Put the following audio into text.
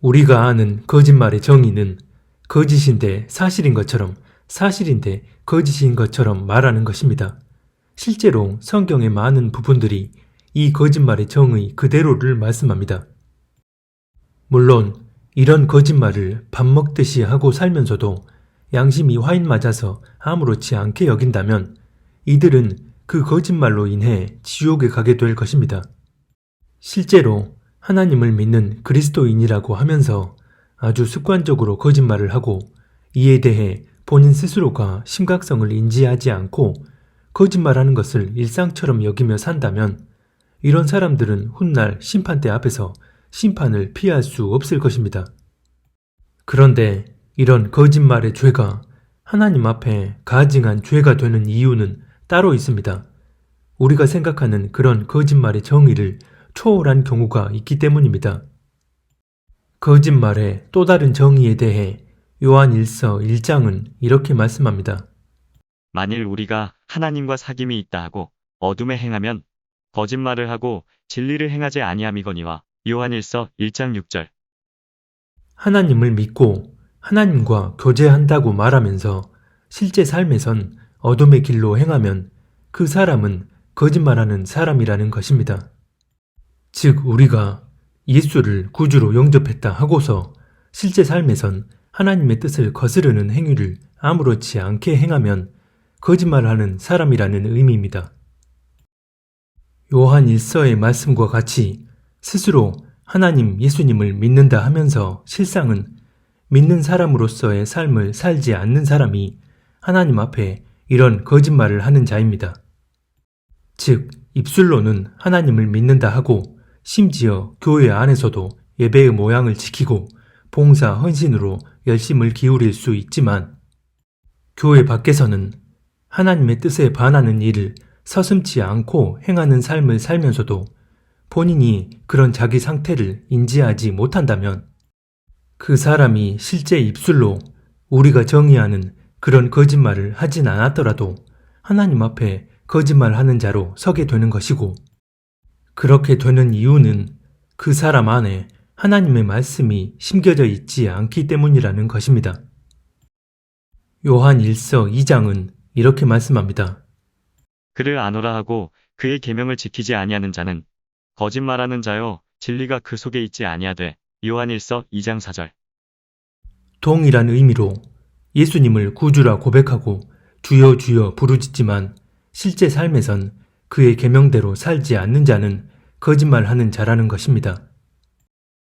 우리가 아는 거짓말의 정의는 거짓인데 사실인 것처럼 사실인데 거짓인 것처럼 말하는 것입니다. 실제로 성경의 많은 부분들이 이 거짓말의 정의 그대로를 말씀합니다. 물론 이런 거짓말을 밥 먹듯이 하고 살면서도 양심이 화인 맞아서 아무렇지 않게 여긴다면 이들은 그 거짓말로 인해 지옥에 가게 될 것입니다. 실제로 하나님을 믿는 그리스도인이라고 하면서 아주 습관적으로 거짓말을 하고 이에 대해 본인 스스로가 심각성을 인지하지 않고 거짓말하는 것을 일상처럼 여기며 산다면 이런 사람들은 훗날 심판대 앞에서 심판을 피할 수 없을 것입니다. 그런데 이런 거짓말의 죄가 하나님 앞에 가증한 죄가 되는 이유는 따로 있습니다. 우리가 생각하는 그런 거짓말의 정의를 초월한 경우가 있기 때문입니다. 거짓말의 또 다른 정의에 대해 요한 1서 1장은 이렇게 말씀합니다. 만일 우리가 하나님과 사귐이 있다 하고 어둠에 행하면 거짓말을 하고 진리를 행하지 아니함이거니와 요한일서 1장 6절 하나님을 믿고 하나님과 교제한다고 말하면서 실제 삶에선 어둠의 길로 행하면 그 사람은 거짓말하는 사람이라는 것입니다. 즉, 우리가 예수를 구주로 영접했다 하고서 실제 삶에선 하나님의 뜻을 거스르는 행위를 아무렇지 않게 행하면 거짓말하는 사람이라는 의미입니다. 요한 1서의 말씀과 같이 스스로 하나님 예수님을 믿는다 하면서 실상은 믿는 사람으로서의 삶을 살지 않는 사람이 하나님 앞에 이런 거짓말을 하는 자입니다. 즉, 입술로는 하나님을 믿는다 하고 심지어 교회 안에서도 예배의 모양을 지키고 봉사 헌신으로 열심을 기울일 수 있지만 교회 밖에서는 하나님의 뜻에 반하는 일을 서슴지 않고 행하는 삶을 살면서도 본인이 그런 자기 상태를 인지하지 못한다면 그 사람이 실제 입술로 우리가 정의하는 그런 거짓말을 하진 않았더라도 하나님 앞에 거짓말하는 자로 서게 되는 것이고 그렇게 되는 이유는 그 사람 안에 하나님의 말씀이 심겨져 있지 않기 때문이라는 것입니다. 요한 1서 2장은 이렇게 말씀합니다. 그를 아노라 하고 그의 계명을 지키지 아니하는 자는 거짓말하는 자요 진리가 그 속에 있지 아니하되 요한일서 2장 4절 동일한 의미로 예수님을 구주라 고백하고 주여 주여 부르짖지만 실제 삶에선 그의 계명대로 살지 않는 자는 거짓말하는 자라는 것입니다.